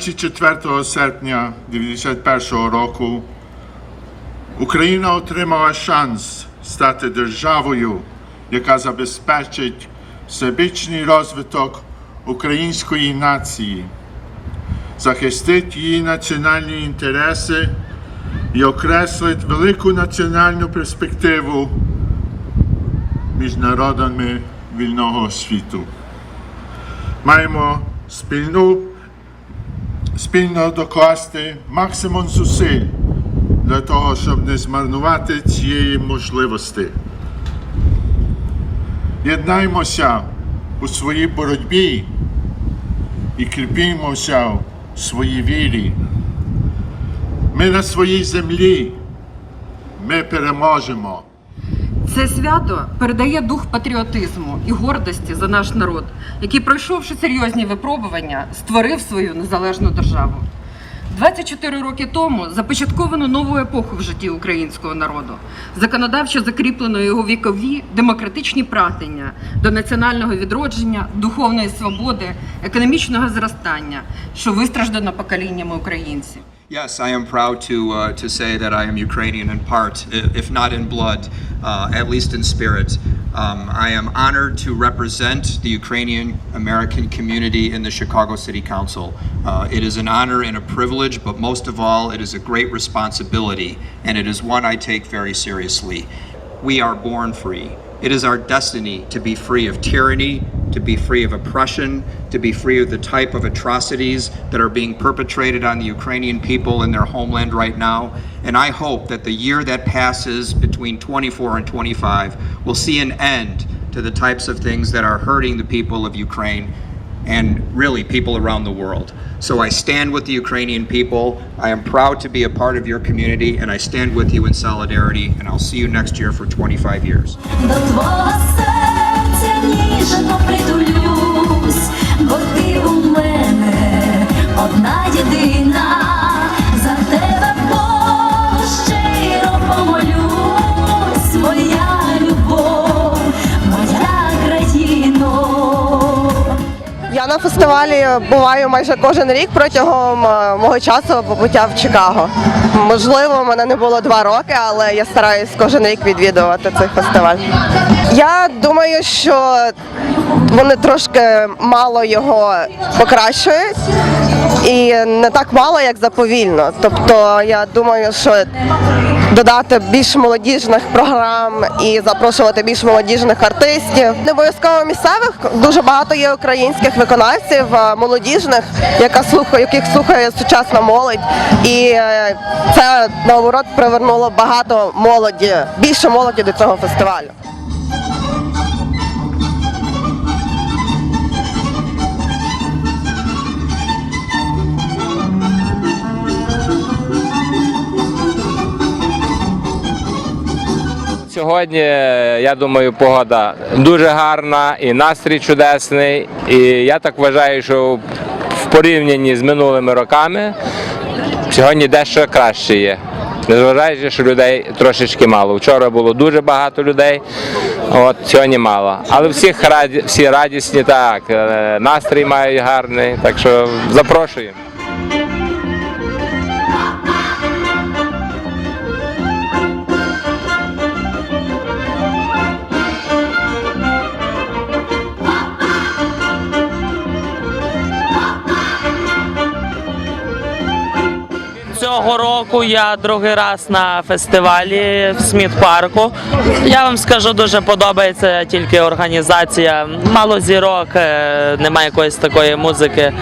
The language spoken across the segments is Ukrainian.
24 серпня 1991 року Україна отримала шанс стати державою, яка забезпечить всебічний розвиток української нації, захистить її національні інтереси і окреслить велику національну перспективу між народами вільного світу. Маємо спільну, спільно докласти максимум зусиль для того, щоб не змарнувати цієї можливості. Єднаймося у своїй боротьбі і кріпімося в своїй вірі. Ми на своїй землі. Ми переможемо. Це свято передає дух патріотизму і гордості за наш народ, який, пройшовши серйозні випробування, створив свою незалежну державу. 24 роки тому започатковано нову епоху в житті українського народу, законодавчо закріплено його вікові демократичні прагнення до національного відродження, духовної свободи, економічного зростання, що вистраждано поколіннями українців. Yes, I am proud to uh, to say that I am Ukrainian in part, if not in blood, uh, at least in spirit. Um, I am honored to represent the Ukrainian American community in the Chicago City Council. Uh, it is an honor and a privilege, but most of all, it is a great responsibility, and it is one I take very seriously. We are born free. It is our destiny to be free of tyranny, to be free of oppression, to be free of the type of atrocities that are being perpetrated on the Ukrainian people in their homeland right now. And I hope that the year that passes between 24 and 25 will see an end to the types of things that are hurting the people of Ukraine and really people around the world. So I stand with the Ukrainian people. I am proud to be a part of your community, and I stand with you in solidarity. And I'll see you next year for 25 years. Я на фестивалі буваю майже кожен рік протягом е, мого часу побуття в Чикаго. Можливо, мене не було два роки, але я стараюсь кожен рік відвідувати цей фестиваль. Я думаю, що вони трошки мало його покращують і не так мало, як заповільно. Тобто я думаю, що додати більш молодіжних програм і запрошувати більш молодіжних артистів. Не обов'язково місцевих дуже багато є українських виконавців е, молодіжних, яка слухає, яких слухає сучасна молодь, і е, це наоборот привернуло багато молоді, більше молоді до цього фестивалю. Сьогодні, я думаю, погода дуже гарна і настрій чудесний. І я так вважаю, що в порівнянні з минулими роками сьогодні дещо краще є. Незважаючи, що людей трошечки мало. Вчора було дуже багато людей, от сьогодні мало. Але всіх раді, всі радісні, так, е, настрій мають гарний, так що запрошуємо. Цього року я другий раз на фестивалі в Сміт парку. Я вам скажу, дуже подобається тільки організація. Мало зірок, е, немає якоїсь такої музики.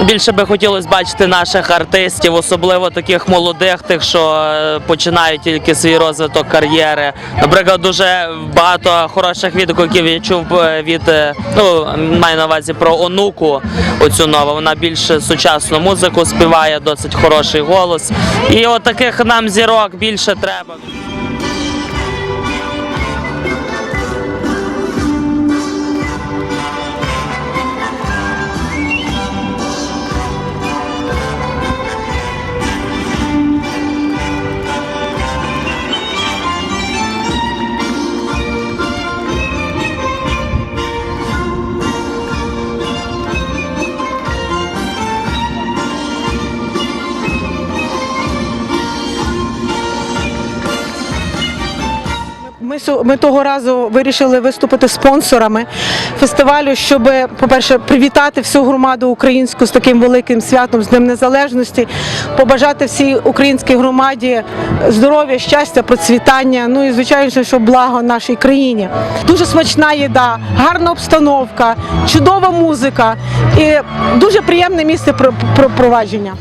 Більше би хотілося бачити наших артистів, особливо таких молодих, тих, що е, починають тільки свій розвиток кар'єри. Наприклад, дуже багато хороших відгуків я чув е, від е, ну маю на увазі про онуку. Оцю нову. Вона більш сучасну музику співає, досить хороший голос. І от таких нам зірок більше треба. Ми того разу вирішили виступити спонсорами фестивалю, щоб, по-перше, привітати всю громаду українську з таким великим святом з Днем Незалежності, побажати всій українській громаді здоров'я, щастя, процвітання. Ну і звичайно, що благо нашій країні. Дуже смачна їда, гарна обстановка, чудова музика і дуже приємне місце про- про- провадження.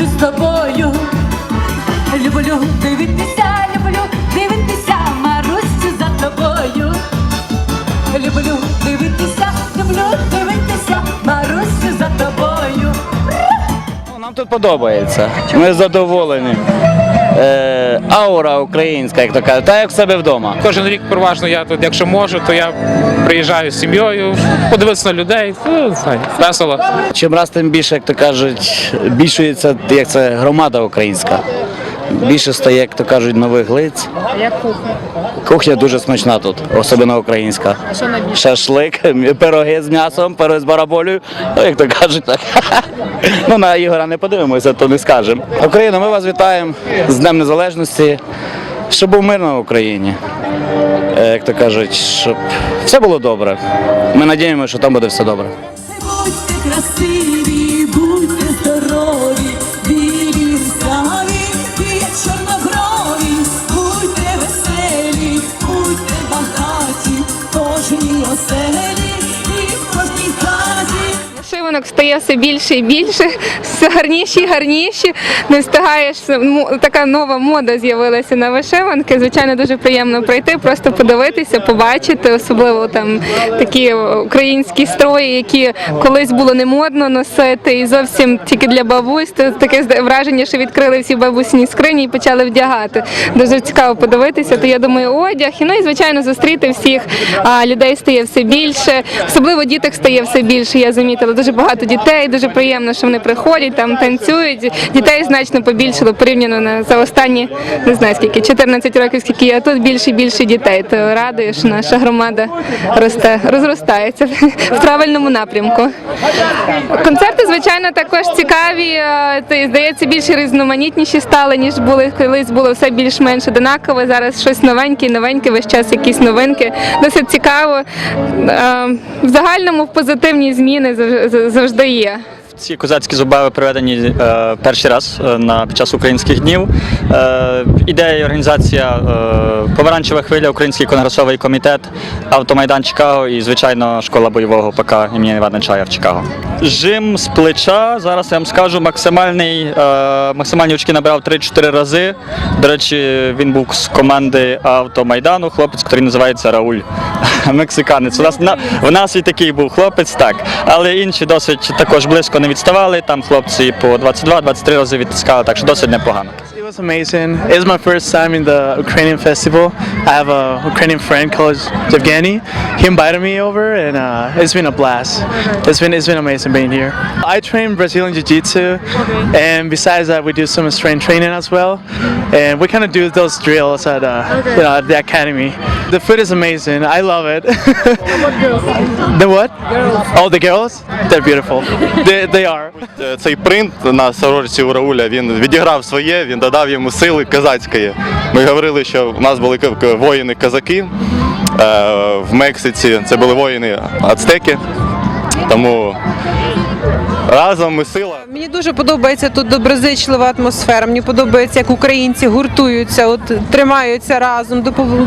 Іду з тобою. Люблю дивитися, люблю дивитися, Марусю за тобою. Люблю дивитися, люблю дивитися, Марусю за тобою. Нам тут подобається. Ми задоволені. Е, аура українська, як то кажуть, та як в себе вдома. Кожен рік переважно я тут, якщо можу, то я приїжджаю з сім'єю, подивитися на людей. Весело. Чим раз тим більше, як то кажуть, більшується як це громада українська. Більше стає, як то кажуть, нових лиць. А як кухня? Кухня дуже смачна тут, особливо українська. А що найбільше? Шашлик, пироги з м'ясом, пироги з бараболею. Ну, як то кажуть, так. Ну, на Ігора не подивимося, то не скажемо. Україна, ми вас вітаємо з Днем Незалежності, щоб був мир на Україні. Е, Як то кажуть, щоб все було добре. Ми надіємося, що там буде все добре. Будьте красиві, Вишиванок стає все більше і більше, все гарніші і гарніші. Не встигаєш така нова мода з'явилася на вишиванки. Звичайно, дуже приємно прийти, просто подивитися, побачити, особливо там такі українські строї, які колись було не модно носити, і зовсім тільки для бабусь. Таке враження, що відкрили всі бабусні скрині і почали вдягати. Дуже цікаво подивитися. То я думаю, одяг ну і звичайно зустріти всіх а, людей стає все більше, особливо діток стає все більше. Я замітила дуже багато дітей. Дуже приємно, що вони приходять, там танцюють. Дітей значно побільшало порівняно на за останні не знаю скільки 14 років, скільки я тут більше і більше дітей. То радує, що наша громада росте, розростається в правильному напрямку. Концерти, звичайно, також цікаві. е, Здається, більш різноманітніші стали, ніж були колись. Було все більш-менш одинакове. Зараз щось новеньке, новеньке, весь час якісь новинки. Досить цікаво. Е, В загальному в позитивні зміни зав- зав- завжди є. Ці козацькі забави проведені е, перший раз е, на під час українських днів. Е, ідея і організація е, Помаранчева хвиля, Український конгресовий комітет, автомайдан Чикаго і звичайно школа бойового ПК імені Івана Чая в Чикаго. Жим з плеча. Зараз я вам скажу максимальний е, максимальні очки набрав 3-4 рази. До речі, він був з команди автомайдану. Хлопець, який називається Рауль. Мексиканець. У нас на в нас і такий був хлопець, так. Але інші досить також близько не відставали. Там хлопці по 22-23 рази відтискали, так що досить непогано. It was amazing. It was my first time in the Ukrainian festival. I have a Ukrainian friend called Evgeny. He invited me over, and uh, it's been a blast. It's been it's been amazing being here. I train Brazilian Jiu-Jitsu, and besides that, we do some strength training as well. And we kind of do those drills at uh, you know at the academy. The food is amazing. I love it. the what? Girls. Oh, the girls. They're beautiful. they, they are. Цей принт на сорочці у Рауля він відіграв своє, він додав йому сили козацької. Ми говорили, що в нас були воїни козаки е, в Мексиці. Це були воїни ацтеки. Тому разом ми сила. Мені дуже подобається тут доброзичлива атмосфера. Мені подобається, як українці гуртуються, от тримаються разом.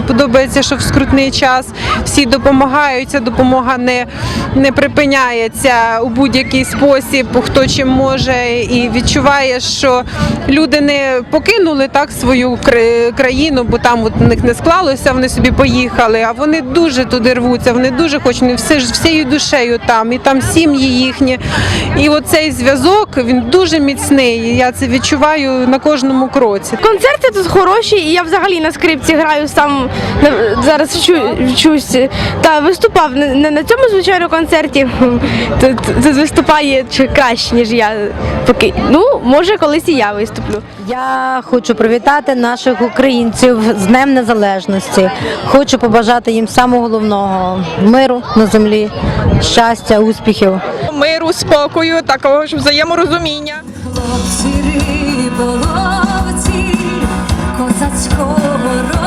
Подобається, що в скрутний час всі допомагають. Ця допомога не, не припиняється у будь-який спосіб, хто чим може, і відчуваєш, що люди не покинули так свою кра- країну, бо там от у них не склалося, вони собі поїхали. А вони дуже туди рвуться, вони дуже хочуть вони все ж всією душею там, і там сім'ї їхні. І оцей зв'язок він дуже міцний. Я це відчуваю на кожному кроці. Концерти тут хороші, і я взагалі на скрипці граю сам зараз вчу, вчусь. Та виступав не, не на цьому звичайно концерті. Тут, тут виступає краще, ніж я. Поки ну може колись і я виступлю. Я хочу привітати наших українців з Днем Незалежності. Хочу побажати їм самого головного миру на землі, щастя, успіхів. Миру, спокою, такого ж взаєморозуміння. Хлопці риболовці козацького роду